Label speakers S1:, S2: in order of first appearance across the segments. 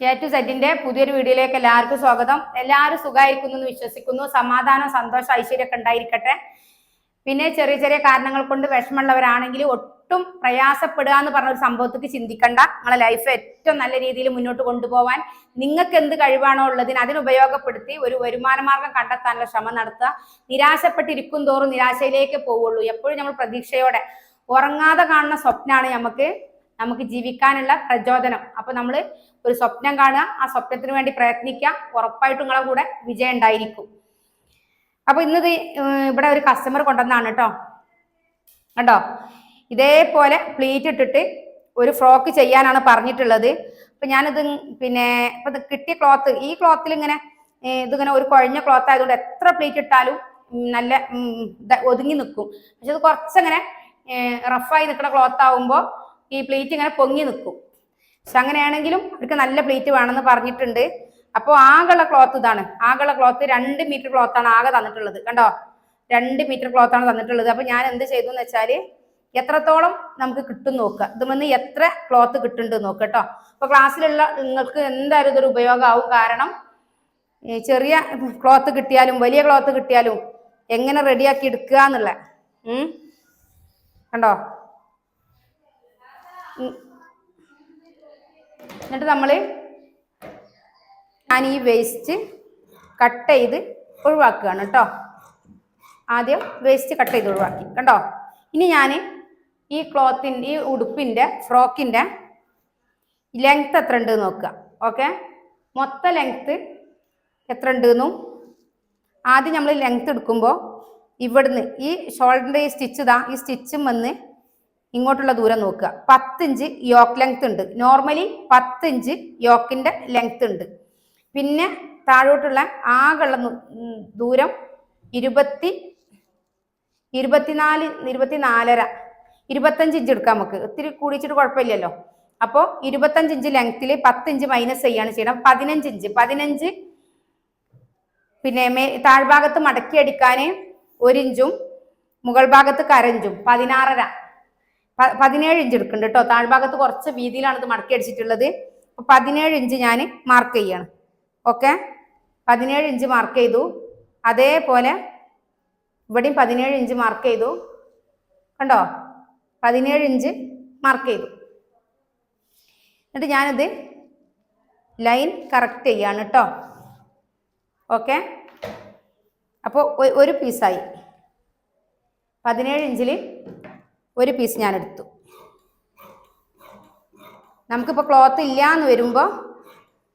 S1: A to സെറ്റിന്റെ പുതിയൊരു വീഡിയോയിലേക്ക് എല്ലാവർക്കും സ്വാഗതം. എല്ലാവരും സുഖമായിരിക്കുന്നു എന്ന് വിശ്വസിക്കുന്നു. സമാധാനം സന്തോഷം ഐശ്വര്യമൊക്കെ ഉണ്ടായിരിക്കട്ടെ. പിന്നെ ചെറിയ ചെറിയ കാരണങ്ങൾ കൊണ്ട് വിഷമമുള്ളവരാണെങ്കിൽ ഒട്ടും പ്രയാസപ്പെടുക എന്ന് പറഞ്ഞ ഒരു സംഭവത്തേക്ക് ചിന്തിക്കണ്ട. നിങ്ങളെ ലൈഫ് ഏറ്റവും നല്ല രീതിയിൽ മുന്നോട്ട് കൊണ്ടുപോകാൻ നിങ്ങൾക്ക് എന്ത് കഴിവാണോ ഉള്ളതിന് അതിന് ഉപയോഗപ്പെടുത്തി ഒരു വരുമാന മാർഗം കണ്ടെത്താനുള്ള ശ്രമം നടത്തുക. നിരാശപ്പെട്ടിരിക്കും തോറും നിരാശയിലേക്ക് പോവുള്ളൂ. എപ്പോഴും നമ്മൾ പ്രതീക്ഷയോടെ ഉറങ്ങാതെ കാണുന്ന സ്വപ്നമാണ് നമുക്ക് നമുക്ക് ജീവിക്കാനുള്ള പ്രചോദനം. അപ്പൊ നമ്മൾ ഒരു സ്വപ്നം കാണുക ആ സ്വപ്നത്തിന് വേണ്ടി പ്രയത്നിക്കുക ഉറപ്പായിട്ടും നിങ്ങളെ കൂടെ വിജയം ഉണ്ടായിരിക്കും. അപ്പൊ ഇന്നത് ഇവിടെ ഒരു കസ്റ്റമർ കൊണ്ടുവന്നാണ് കേട്ടോ കണ്ടോ? ഇതേപോലെ പ്ലീറ്റ് ഇട്ടിട്ട് ഒരു ഫ്രോക്ക് ചെയ്യാനാണ് പറഞ്ഞിട്ടുള്ളത്. അപ്പൊ ഞാനിത് പിന്നെ ഇപ്പൊ കിട്ടിയ ക്ലോത്ത് ഈ ക്ലോത്തിൽ ഇങ്ങനെ ഇതിങ്ങനെ ഒരു കുഴഞ്ഞ ക്ലോത്ത് ആയതുകൊണ്ട് എത്ര പ്ലീറ്റ് ഇട്ടാലും നല്ല ഒതുങ്ങി നിൽക്കും പക്ഷെ ഇത് കുറച്ചങ്ങനെ റഫായി നിൽക്കുന്ന ക്ലോത്ത് ആവുമ്പോൾ ഈ പ്ലേറ്റ് ഇങ്ങനെ പൊങ്ങി നിൽക്കും. പക്ഷെ അങ്ങനെയാണെങ്കിലും അവർക്ക് നല്ല പ്ലേറ്റ് വേണമെന്ന് പറഞ്ഞിട്ടുണ്ട്. അപ്പോൾ ആകെയുള്ള ക്ലോത്ത് ഇതാണ്. ആകെയുള്ള ക്ലോത്ത് രണ്ട് മീറ്റർ ക്ലോത്ത് ആണ് ആകെ തന്നിട്ടുള്ളത്. കണ്ടോ? രണ്ട് മീറ്റർ ക്ലോത്ത് ആണ് തന്നിട്ടുള്ളത്. അപ്പൊ ഞാൻ എന്ത് ചെയ്തു എന്ന് വെച്ചാൽ എത്രത്തോളം നമുക്ക് കിട്ടും നോക്കുക. ഇതുമെന്ന് എത്ര ക്ലോത്ത് കിട്ടുന്നുണ്ട് നോക്കുക കേട്ടോ. അപ്പൊ ക്ലാസ്സിലുള്ള നിങ്ങൾക്ക് എന്തായാലും ഇതൊരു ഉപയോഗമാവും. കാരണം ചെറിയ ക്ലോത്ത് കിട്ടിയാലും വലിയ ക്ലോത്ത് കിട്ടിയാലും എങ്ങനെ റെഡിയാക്കി എടുക്കുക എന്നുള്ള കണ്ടോ. എന്നിട്ട് നമ്മൾ ഞാൻ ഈ വേസ്റ്റ് കട്ട് ചെയ്ത് ഒഴിവാക്കുകയാണ് കേട്ടോ. ആദ്യം വേസ്റ്റ് കട്ട് ചെയ്ത് ഒഴിവാക്കി കണ്ടോ? ഇനി ഞാൻ ഈ ക്ലോത്തിന്റെ ഈ ഉടുപ്പിന്റെ ഫ്രോക്കിന്റെ ലെങ്ത് എത്ര ഉണ്ട് നോക്കുക. ഓക്കെ മൊത്ത ലെങ്ത്ത് എത്ര ഉണ്ടെന്നും ആദ്യം നമ്മൾ ലെങ്ത് എടുക്കുമ്പോൾ ഇവിടുന്ന് ഈ ഷോൾഡറിന്റെ ഈ സ്റ്റിച്ച് ഇതാ ഈ സ്റ്റിച്ചും വന്ന് ഇങ്ങോട്ടുള്ള ദൂരം നോക്കുക. പത്തിഞ്ച് യോക്ക് ലെങ്ത് ഉണ്ട്. നോർമലി പത്തിഞ്ച് യോക്കിന്റെ ലെങ്ത് ഉണ്ട്. പിന്നെ താഴോട്ടുള്ള ഉം ദൂരം ഇരുപത്തി ഇരുപത്തിനാല് ഇരുപത്തിനാലര. ഇരുപത്തഞ്ച് ഇഞ്ച് എടുക്കാം നമുക്ക്. ഒത്തിരി കൂടിച്ചിട്ട് കുഴപ്പമില്ലല്ലോ. അപ്പോൾ ഇരുപത്തഞ്ച് ഇഞ്ച് ലെങ്ത്തിൽ പത്ത് ഇഞ്ച് മൈനസ് ചെയ്യാണ് ചെയ്യണം. പതിനഞ്ച് ഇഞ്ച്. പതിനഞ്ച് പിന്നെ മേ താഴ്ഭാഗത്ത് മടക്കി അടിക്കാൻ ഒരിഞ്ചും മുകൾ ഭാഗത്ത് കരഞ്ചും. പതിനാറര. പതിനേഴ് ഇഞ്ച് എടുക്കുന്നുണ്ട് കേട്ടോ. താഴ്ഭാഗത്ത് കുറച്ച് വീതിയിലാണ് ഇത് മടക്കി അടിച്ചിട്ടുള്ളത്. അപ്പൊ പതിനേഴ് ഇഞ്ച് ഞാൻ മാർക്ക് ചെയ്യാണ്. ഓക്കെ പതിനേഴ് ഇഞ്ച് മാർക്ക് ചെയ്തു. അതേപോലെ ഇവിടെയും പതിനേഴ് ഇഞ്ച് മാർക്ക് ചെയ്തു. കണ്ടോ? പതിനേഴ് ഇഞ്ച് മാർക്ക് ചെയ്തു. എന്നിട്ട് ഞാനിത് ലൈൻ കറക്റ്റ് ചെയ്യാണ് കേട്ടോ. ഓക്കെ അപ്പോൾ ഒരു പീസായി പതിനേഴ് ഇഞ്ചിൽ ഒരു പീസ് ഞാൻ എടുത്തു നമുക്കിപ്പോൾ ക്ലോത്ത് ഇല്ല എന്ന് വരുമ്പോൾ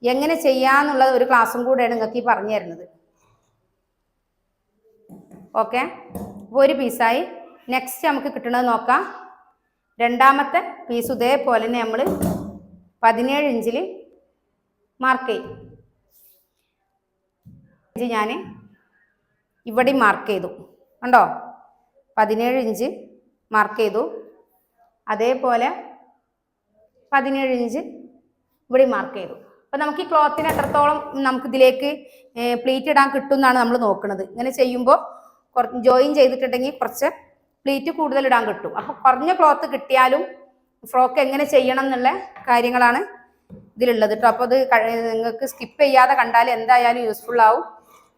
S1: എങ്ങനെ ചെയ്യാന്നുള്ളത് ഒരു ക്ലാസ്സും കൂടെയാണ് നിങ്ങൾക്ക് ഈ പറഞ്ഞു തരുന്നത്. ഓക്കെ ഒരു പീസായി നെക്സ്റ്റ് നമുക്ക് കിട്ടുന്നത് നോക്കാം. രണ്ടാമത്തെ പീസ് ഇതേപോലെ തന്നെ നമ്മൾ പതിനേഴ് ഇഞ്ചിൽ മാർക്ക് ചെയ്യും. ഞാൻ ഇവിടെ മാർക്ക് ചെയ്തു. കണ്ടോ? പതിനേഴ് ഇഞ്ച് മാർക്ക് ചെയ്തു. അതേപോലെ പതിനേഴ് ഇഞ്ച് ഇവിടെ മാർക്ക് ചെയ്തു. അപ്പം നമുക്ക് ഈ ക്ലോത്തിന് എത്രത്തോളം നമുക്ക് ഇതിലേക്ക് പ്ലീറ്റ് ഇടാൻ കിട്ടും എന്നാണ് നമ്മൾ നോക്കുന്നത്. ഇങ്ങനെ ചെയ്യുമ്പോൾ കുറച്ച് ജോയിൻ ചെയ്തിട്ടുണ്ടെങ്കിൽ കുറച്ച് പ്ലീറ്റ് കൂടുതൽ ഇടാൻ കിട്ടും. അപ്പോൾ കുറഞ്ഞ ക്ലോത്ത് കിട്ടിയാലും ഫ്രോക്ക് എങ്ങനെ ചെയ്യണം എന്നുള്ള കാര്യങ്ങളാണ് ഇതിലുള്ളത് കേട്ടോ അപ്പോൾ അത് നിങ്ങൾക്ക് സ്കിപ്പ് ചെയ്യാതെ കണ്ടാൽ എന്തായാലും യൂസ്ഫുൾ ആവും.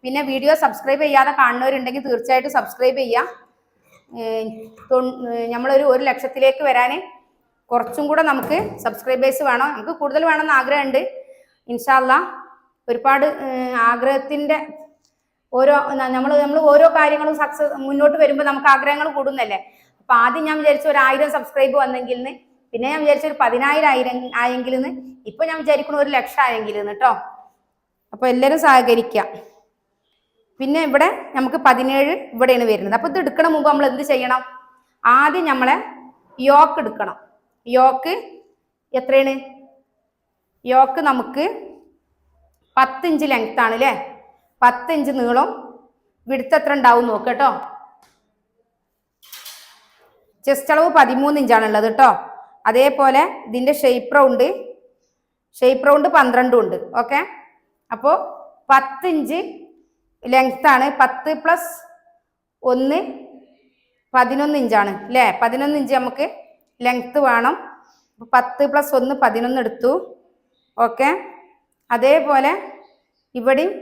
S1: പിന്നെ വീഡിയോ സബ്സ്ക്രൈബ് ചെയ്യാതെ കാണുന്നവരുണ്ടെങ്കിൽ തീർച്ചയായിട്ടും സബ്സ്ക്രൈബ് ചെയ്യാം. നമ്മളൊരു ഒരു ലക്ഷത്തിലേക്ക് വരാൻ കുറച്ചും കൂടെ നമുക്ക് സബ്സ്ക്രൈബേഴ്സ് വേണം. നമുക്ക് കൂടുതൽ വേണമെന്ന് ആഗ്രഹമുണ്ട്. ഇൻഷാല്ല ഒരുപാട് ആഗ്രഹത്തിന്റെ ഓരോ നമ്മൾ നമ്മൾ ഓരോ കാര്യങ്ങളും സക്സസ് മുന്നോട്ട് വരുമ്പോൾ നമുക്ക് ആഗ്രഹങ്ങൾ കൂടുന്നല്ലേ? അപ്പൊ ആദ്യം ഞാൻ വിചാരിച്ചു ഒരു ആയിരം സബ്സ്ക്രൈബ് വന്നെങ്കിൽ പിന്നെ ഞാൻ വിചാരിച്ച ഒരു പതിനായിരം ആയിരം ആയെങ്കിൽ ഇപ്പൊ ഞാൻ വിചാരിക്കുന്നു ഒരു ലക്ഷം ആയെങ്കിൽ കേട്ടോ അപ്പൊ എല്ലാവരും സഹകരിക്കാം. പിന്നെ ഇവിടെ നമുക്ക് പതിനേഴ് ഇവിടെയാണ് വരുന്നത്. അപ്പോൾ ഇത് എടുക്കണ മുമ്പ് നമ്മൾ എന്ത് ചെയ്യണം? ആദ്യം നമ്മളെ യോക്ക് എടുക്കണം. യോക്ക് എത്രയാണ്? യോക്ക് നമുക്ക് പത്തിഞ്ച് ആണ് അല്ലേ പത്തിഞ്ച് നീളം. വിടുത്ത് എത്ര ഉണ്ടാവും നോക്ക് കേട്ടോ. ചെസ്റ്റ് അളവ് പതിമൂന്ന് ഇഞ്ചാണ് ഉള്ളത് കേട്ടോ. അതേപോലെ ഇതിന്റെ ഷേപ്പ് റൗണ്ട് ഷേപ്പ് റൗണ്ട് പന്ത്രണ്ടും ഉണ്ട്. ഓക്കെ അപ്പോൾ പത്ത് ഇഞ്ച് ലെങ്ത് ആണ് പത്ത് പ്ലസ് ഒന്ന് പതിനൊന്ന് ഇഞ്ചാണ് അല്ലേ പതിനൊന്ന് ഇഞ്ച് നമുക്ക് ലെങ്ത് വേണം. പത്ത് പ്ലസ് ഒന്ന് പതിനൊന്ന് എടുത്തു. ഓക്കെ അതേപോലെ ഇവിടെയും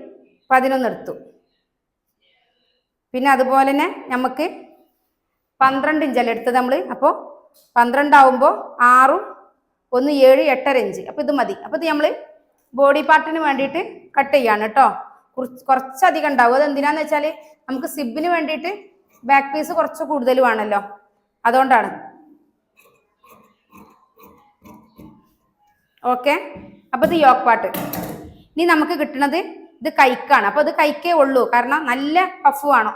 S1: പതിനൊന്ന് എടുത്തു. പിന്നെ അതുപോലെ തന്നെ നമുക്ക് പന്ത്രണ്ട് ഇഞ്ചല്ല എടുത്തത് നമ്മൾ അപ്പോൾ പന്ത്രണ്ടാവുമ്പോൾ ആറും ഒന്ന് ഏഴ് എട്ടര ഇഞ്ച് അപ്പോൾ ഇത് മതി. അപ്പോൾ ഇത് നമ്മൾ ബോഡി പാർട്ടിന് വേണ്ടിയിട്ട് കട്ട് ചെയ്യാണ് കേട്ടോ കുറച്ചധികം ഉണ്ടാവും. അത് എന്തിനാന്ന് വെച്ചാൽ നമുക്ക് സിബിന് വേണ്ടിയിട്ട് ബാക്ക് പീസ് കുറച്ച് കൂടുതൽ വേണമല്ലോ അതുകൊണ്ടാണ്. ഓക്കെ അപ്പൊ ഇത് യോക്ക് പാട്ട്. ഇനി നമുക്ക് കിട്ടുന്നത് ഇത് കൈക്കാണ്. അപ്പൊ ഇത് കൈക്കേ ഉള്ളൂ. കാരണം നല്ല പഫ് വേണം.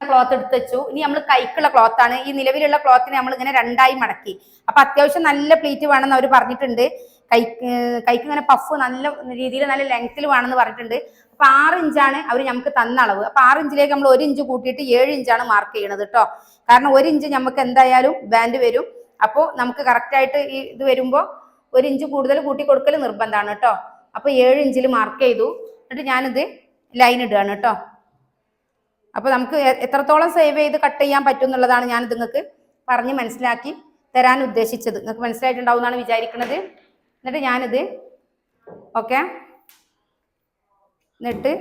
S1: ക്ലോത്ത് എടുത്ത് വെച്ചു. ഇനി നമ്മൾ കൈക്കുള്ള ക്ലോത്ത് ആണ്. ഈ നിലവിലുള്ള ക്ലോത്തിനെ നമ്മൾ ഇങ്ങനെ രണ്ടായി മടക്കി. അപ്പൊ അത്യാവശ്യം നല്ല പ്ലീറ്റ് വേണമെന്ന് അവർ പറഞ്ഞിട്ടുണ്ട്. കൈ കൈക്ക് ഇങ്ങനെ പഫ് നല്ല രീതിയിൽ നല്ല ലെങ്ത്തിൽ വേണമെന്ന് പറഞ്ഞിട്ടുണ്ട്. അപ്പൊ ആറ് ഇഞ്ചാണ് അവർ നമുക്ക് തന്ന അളവ്. അപ്പൊ ആറ് ഇഞ്ചിലേക്ക് നമ്മൾ ഒരു ഇഞ്ച് കൂട്ടിയിട്ട് ഏഴ് ഇഞ്ചാണ് മാർക്ക് ചെയ്യണത് കേട്ടോ കാരണം ഒരു ഇഞ്ച് നമുക്ക് എന്തായാലും ബാൻഡ് വരും. അപ്പോൾ നമുക്ക് കറക്റ്റായിട്ട് ഈ ഇത് വരുമ്പോൾ ഒരു ഇഞ്ച് കൂടുതൽ കൂട്ടി കൊടുക്കൽ നിർബന്ധമാണ് കേട്ടോ അപ്പൊ ഏഴ് ഇഞ്ചിൽ മാർക്ക് ചെയ്തു. എന്നിട്ട് ഞാനിത് ലൈൻ ഇടുകയാണ് കേട്ടോ അപ്പൊ നമുക്ക് എത്രത്തോളം സേവ് ചെയ്ത് കട്ട് ചെയ്യാൻ പറ്റും എന്നുള്ളതാണ് ഞാൻ നിങ്ങൾക്ക് പറഞ്ഞ് മനസ്സിലാക്കി തരാൻ ഉദ്ദേശിച്ചത്. നിങ്ങൾക്ക് മനസ്സിലായിട്ടുണ്ടാവും എന്നാണ് വിചാരിക്കുന്നത് എന്നിട്ട് ഞാനിത് ഓക്കെ എന്നിട്ട്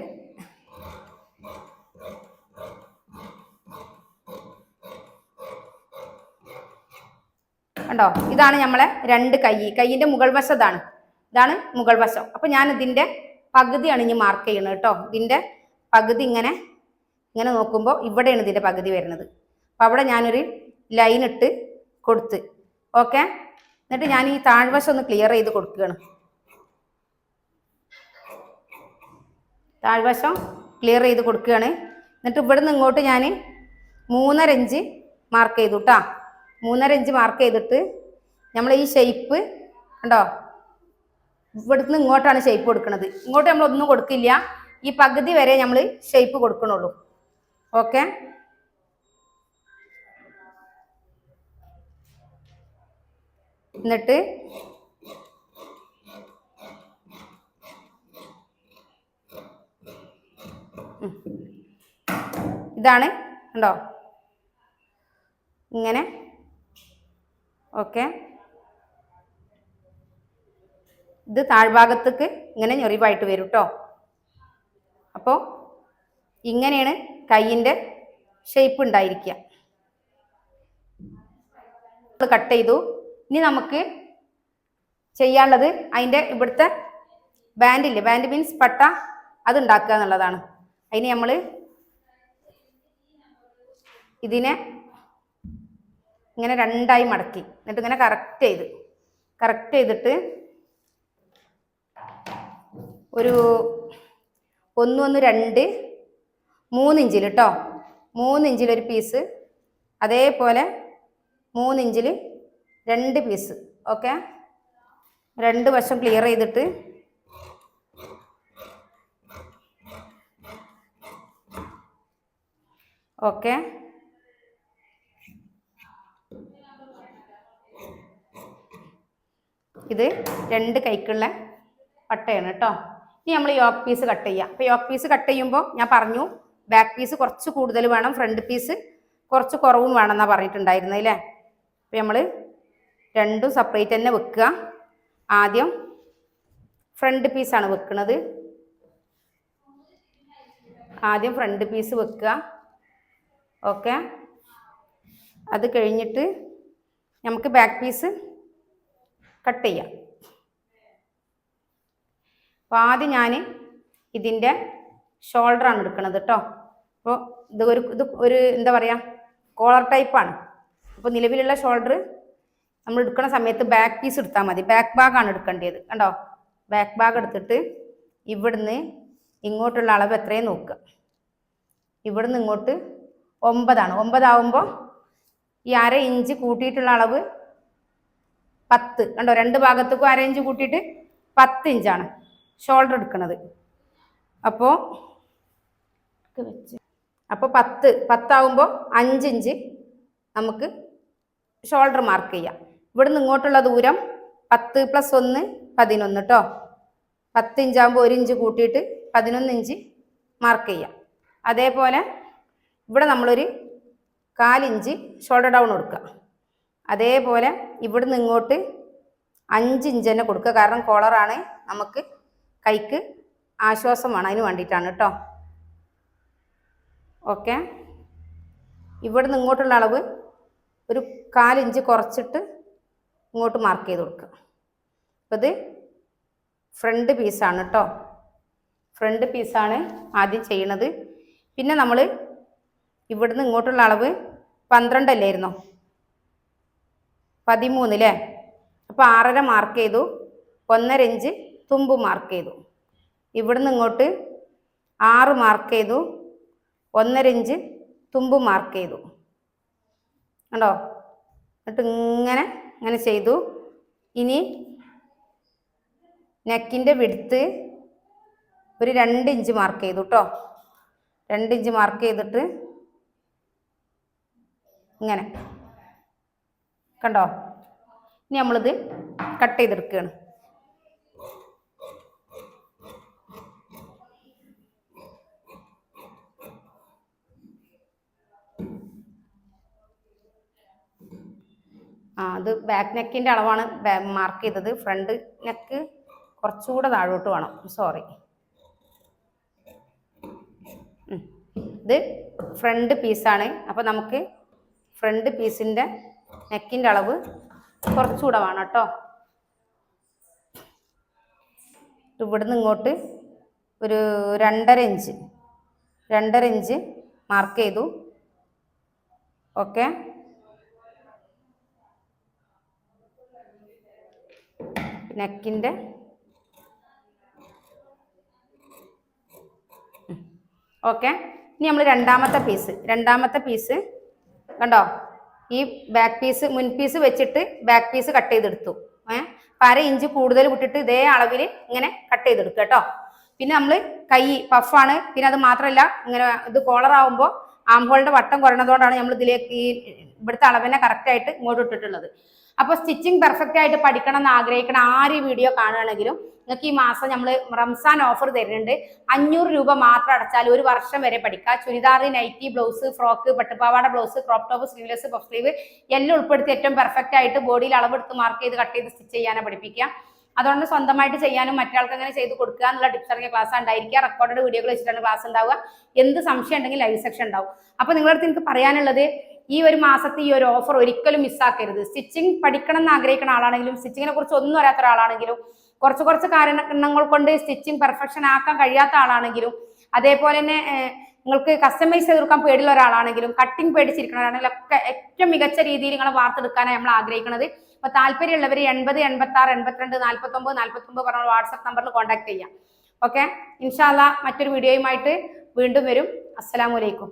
S1: കണ്ടോ? ഇതാണ് നമ്മളെ രണ്ട് കൈ. കൈയിന്റെ മുകൾ വശം ഇതാണ്. ഇതാണ് മുകൾ വശം. അപ്പൊ ഞാൻ ഇതിന്റെ പകുതിയാണ് ഇനി മാർക്ക് ചെയ്യുന്നത് കേട്ടോ. ഇതിന്റെ പകുതി ഇങ്ങനെ ഇങ്ങനെ നോക്കുമ്പോൾ ഇവിടെയാണ് ഇതിന്റെ പകുതി വരുന്നത്. അപ്പൊ അവിടെ ഞാനൊരു ലൈൻ ഇട്ട് കൊടുത്ത് ഓക്കെ എന്നിട്ട് ഞാൻ ഈ താഴ്വശം ഒന്ന് ക്ലിയർ ചെയ്ത് കൊടുക്കുകയാണ്. താഴ്വശം ക്ലിയർ ചെയ്ത് കൊടുക്കുകയാണ്. എന്നിട്ട് ഇവിടെ നിന്ന് ഇങ്ങോട്ട് ഞാൻ മൂന്നര ഇഞ്ച് മാർക്ക് ചെയ്തു കേട്ടോ മൂന്നര ഇഞ്ച് മാർക്ക് ചെയ്തിട്ട് നമ്മൾ ഈ ഷേപ്പ് കണ്ടോ? ഇവിടുന്ന് ഇങ്ങോട്ടാണ് ഷേപ്പ് കൊടുക്കുന്നത് ഇങ്ങോട്ട് നമ്മൾ ഒന്നും കൊടുക്കില്ല. ഈ പകുതി വരെ നമ്മൾ ഷേപ്പ് കൊടുക്കണുള്ളൂ. ഓക്കെ എന്നിട്ട് ഇതാണ് ഉണ്ടോ ഇങ്ങനെ. ഓക്കെ. ഇത് താഴ്ഭാഗത്തേക്ക് ഇങ്ങനെ ഞെറിവായിട്ട് വരും കേട്ടോ അപ്പോൾ ഇങ്ങനെയാണ് കൈയിന്റെ ഷേപ്പ് ഉണ്ടായിരിക്കുക. കട്ട് ചെയ്തു. ഇനി നമുക്ക് ചെയ്യാനുള്ളത് അതിന്റെ ഇവിടുത്തെ ബാൻഡില്ലേ ബാൻഡ് മീൻസ് പട്ട അത് ഉണ്ടാക്കുക എന്നുള്ളതാണ്. അതിന് നമ്മൾ ഇതിനെ ഇങ്ങനെ രണ്ടായി മടക്കി. എന്നിട്ട് ഇങ്ങനെ കറക്റ്റ് ചെയ്ത് കറക്റ്റ് ചെയ്തിട്ട് ഒരു ഒന്ന് ഒന്ന് രണ്ട് മൂന്നിഞ്ചിൽ കേട്ടോ മൂന്നിഞ്ചിലൊരു പീസ് അതേപോലെ മൂന്ന് ഇഞ്ചിൽ രണ്ട് പീസ് ഓക്കെ രണ്ട് വശം ക്ലിയർ ചെയ്തിട്ട്. ഓക്കെ ഇത് രണ്ട് കൈക്കുള്ള പട്ടയാണ് കേട്ടോ ഇനി നമ്മൾ യോക്ക് പീസ് കട്ട് ചെയ്യാം. അപ്പോൾ യോക്ക് പീസ് കട്ട് ചെയ്യുമ്പോൾ ഞാൻ പറഞ്ഞു ബാക്ക് പീസ് കുറച്ച് കൂടുതൽ വേണം ഫ്രണ്ട് പീസ് കുറച്ച് കുറവും വേണം എന്നാണ് പറഞ്ഞിട്ടുണ്ടായിരുന്നത് അല്ലേ? അപ്പോൾ നമ്മൾ രണ്ടും സെപ്പറേറ്റ് തന്നെ വെക്കുക. ആദ്യം ഫ്രണ്ട് പീസാണ് വെക്കുന്നത് ആദ്യം ഫ്രണ്ട് പീസ് വെക്കുക. ഓക്കെ അത് കഴിഞ്ഞിട്ട് നമുക്ക് ബാക്ക് പീസ് കട്ട് ചെയ്യാം. അപ്പോൾ ആദ്യം ഞാൻ ഇതിന്റെ ഷോൾഡറാണ് എടുക്കുന്നത് കേട്ടോ അപ്പോൾ ഇത് ഒരു ഇത് ഒരു എന്താ പറയുക കോളർ ടൈപ്പാണ് അപ്പോൾ നിലവിലുള്ള ഷോൾഡർ നമ്മൾ എടുക്കുന്ന സമയത്ത് ബാക്ക് പീസ് എടുത്താൽ മതി. ബാക്ക് ഭാഗമാണ് എടുക്കേണ്ടത്. കണ്ടോ? ബാക്ക് ഭാഗം എടുത്തിട്ട് ഇവിടുന്ന് ഇങ്ങോട്ടുള്ള അളവ് എത്രയും നോക്കുക. ഇവിടുന്ന് ഇങ്ങോട്ട് ഒമ്പതാണ്. ഒമ്പതാവുമ്പോൾ ഈ അര ഇഞ്ച് കൂട്ടിയിട്ടുള്ള അളവ് പത്ത്. കണ്ടോ? രണ്ട് ഭാഗത്തേക്കും അര ഇഞ്ച് കൂട്ടിയിട്ട് പത്ത് ഇഞ്ചാണ് ഷോൾഡർ എടുക്കുന്നത് അപ്പോൾ അപ്പോൾ പത്ത്. പത്താവുമ്പോൾ അഞ്ച് ഇഞ്ച് നമുക്ക് ഷോൾഡർ മാർക്ക് ചെയ്യാം. ഇവിടുന്ന് ഇങ്ങോട്ടുള്ള ദൂരം പത്ത് പ്ലസ് ഒന്ന് പതിനൊന്ന് കേട്ടോ പത്ത് ഇഞ്ചാകുമ്പോൾ ഒരു ഇഞ്ച് കൂട്ടിയിട്ട് പതിനൊന്ന് ഇഞ്ച് മാർക്ക് ചെയ്യാം. അതേപോലെ ഇവിടെ നമ്മളൊരു കാലിഞ്ച് ഷോൾഡർ ഡൗൺ കൊടുക്കുക. അതേപോലെ ഇവിടുന്ന് ഇങ്ങോട്ട് അഞ്ച് ഇഞ്ച് തന്നെ കൊടുക്കുക. കാരണം കോളറാണ് നമുക്ക് കൈക്ക് ആശ്വാസമാണ് അതിന് വേണ്ടിയിട്ടാണ് കേട്ടോ ഓക്കെ ഇവിടുന്ന് ഇങ്ങോട്ടുള്ള അളവ് ഒരു കാലിഞ്ച് കുറച്ചിട്ട് ഇങ്ങോട്ട് മാർക്ക് ചെയ്ത് കൊടുക്കുക. അപ്പോൾ ഇത് ഫ്രണ്ട് പീസാണ് കേട്ടോ ഫ്രണ്ട് പീസാണ് ആദ്യം ചെയ്യണത്. പിന്നെ നമ്മൾ ഇവിടുന്ന് ഇങ്ങോട്ടുള്ള അളവ് പന്ത്രണ്ടല്ലായിരുന്നോ പതിമൂന്ന് അല്ലേ അപ്പോൾ ആറര മാർക്ക് ചെയ്തു. ഒന്നര ഇഞ്ച് തുമ്പ് മാർക്ക് ചെയ്തു. ഇവിടുന്ന് ഇങ്ങോട്ട് ആറ് മാർക്ക് ചെയ്തു. ഒന്നര ഇഞ്ച് തുമ്പ് മാർക്ക് ചെയ്തു. കണ്ടോ? എന്നിട്ട് ഇങ്ങനെ ഇങ്ങനെ ചെയ്തു. ഇനി നെക്കിന്റെ വിടുത്ത് ഒരു രണ്ട് ഇഞ്ച് മാർക്ക് ചെയ്തു കേട്ടോ രണ്ട് ഇഞ്ച് മാർക്ക് ചെയ്തിട്ട് ഇങ്ങനെ. കണ്ടോ? ഇനി നമ്മളിത് കട്ട് ചെയ്തെടുക്കുകയാണ്. അത് ബാക്ക് നെക്കിന്റെ അളവാണ് മാർക്ക് ചെയ്തത്. ഫ്രണ്ട് നെക്ക് കുറച്ചുകൂടെ താഴോട്ട് വേണം. സോറി ഇത് ഫ്രണ്ട് പീസാണ് അപ്പോൾ നമുക്ക് ഫ്രണ്ട് പീസിന്റെ നെക്കിന്റെ അളവ് കുറച്ചുകൂടെ വേണം കേട്ടോ. ഇവിടുന്ന് ഇങ്ങോട്ട് ഒരു രണ്ടര ഇഞ്ച് രണ്ടര ഇഞ്ച് മാർക്ക് ചെയ്തു. ഓക്കെ നെക്കിന്റെ ഓക്കെ. ഇനി നമ്മൾ രണ്ടാമത്തെ പീസ് രണ്ടാമത്തെ പീസ് കണ്ടോ? ഈ ബാക്ക് പീസ് മുൻ പീസ് വെച്ചിട്ട് ബാക്ക് പീസ് കട്ട് ചെയ്തെടുത്തു. ഏഹ് അര ഇഞ്ച് കൂടുതൽ വിട്ടിട്ട് ഇതേ അളവിൽ ഇങ്ങനെ കട്ട് ചെയ്തെടുക്കുക കേട്ടോ. പിന്നെ നമ്മൾ കൈ പഫാണ് പിന്നെ അത് മാത്രമല്ല ഇങ്ങനെ ഇത് കോളർ ആവുമ്പോൾ ആംഹോളിന്റെ വട്ടം കുറയുന്നതുകൊണ്ടാണ് നമ്മൾ ഇതിലേക്ക് ഈ ഇവിടുത്തെ അളവിനെ കറക്റ്റായിട്ട് ഇങ്ങോട്ട് ഇട്ടിട്ടുള്ളത്. അപ്പോൾ സ്റ്റിച്ചിങ് പെർഫെക്റ്റ് ആയിട്ട് പഠിക്കണം എന്ന് ആഗ്രഹിക്കണം ആര് ഈ വീഡിയോ കാണുകയാണെങ്കിലും നിങ്ങൾക്ക് ഈ മാസം നമ്മൾ റംസാൻ ഓഫർ തരുന്നുണ്ട്. അഞ്ഞൂറ് രൂപ മാത്രം അടച്ചാൽ ഒരു വർഷം വരെ പഠിക്കാം churidar nightie blouse frock പട്ടുപാവാട blouse crop top sleeveless puff sleeve എല്ലാം ഉൾപ്പെടുത്തി ഏറ്റവും പെർഫെക്റ്റ് ആയിട്ട് ബോഡിയിൽ അളവെടുത്ത് മാർക്ക് ചെയ്ത് കട്ട് ചെയ്ത് സ്റ്റിച്ച് ചെയ്യാനാണ് പഠിപ്പിക്കുക. അതുകൊണ്ട് സ്വന്തമായിട്ട് ചെയ്യാനും മറ്റൊരാൾക്ക് അങ്ങനെ ചെയ്ത് കൊടുക്കുക എന്നുള്ള ടിപ്സ് ഇറങ്ങിയ ക്ലാസ് ഉണ്ടായിരിക്കുക. റെക്കോർഡഡ് വീഡിയോകൾ വെച്ചിട്ടാണ് ക്ലാസ് ഉണ്ടാവുക. എന്ത് സംശയം ഉണ്ടെങ്കിൽ ലൈവ് സെക്ഷൻ ഉണ്ടാവും. അപ്പോൾ നിങ്ങളടുത്ത് എനിക്ക് പറയാനുള്ളത് ഈ ഒരു മാസത്തെ ഈ ഒരു ഓഫർ ഒരിക്കലും മിസ്സാക്കരുത് സ്റ്റിച്ചിങ് പഠിക്കണം എന്ന് ആഗ്രഹിക്കുന്ന ആളാണെങ്കിലും സ്റ്റിച്ചിങ്ങിനെ കുറിച്ച് ഒന്നും അറിയാത്ത ഒരാളാണെങ്കിലും കുറച്ച് കുറച്ച് കാരണങ്ങൾ കൊണ്ട് സ്റ്റിച്ചിങ് പെർഫെക്ഷൻ ആക്കാൻ കഴിയാത്ത ആളാണെങ്കിലും അതേപോലെ തന്നെ നിങ്ങൾക്ക് കസ്റ്റമൈസ് ചെയ്ത് കൊടുക്കാൻ പേടിയുള്ള ഒരാളാണെങ്കിലും കട്ടിങ് പേടിച്ചിരിക്കുന്നവരാണെങ്കിലും ഒക്കെ ഏറ്റവും മികച്ച രീതിയിൽ നിങ്ങളെ വാർത്തെടുക്കാനാണ് നമ്മൾ ആഗ്രഹിക്കുന്നത്. അപ്പൊ താല്പര്യമുള്ളവർ എൺപത് എൺപത്തി ആറ് എൺപത്തിരണ്ട് നാൽപ്പത്തൊമ്പത് നാൽപ്പത്തൊമ്പത് പറഞ്ഞ വാട്സപ്പ് നമ്പറിൽ കോൺടാക്ട് ചെയ്യാം. ഓക്കെ ഇൻഷാല്ല മറ്റൊരു വീഡിയോയുമായിട്ട് വീണ്ടും വരും. അസ്സലാമലൈക്കും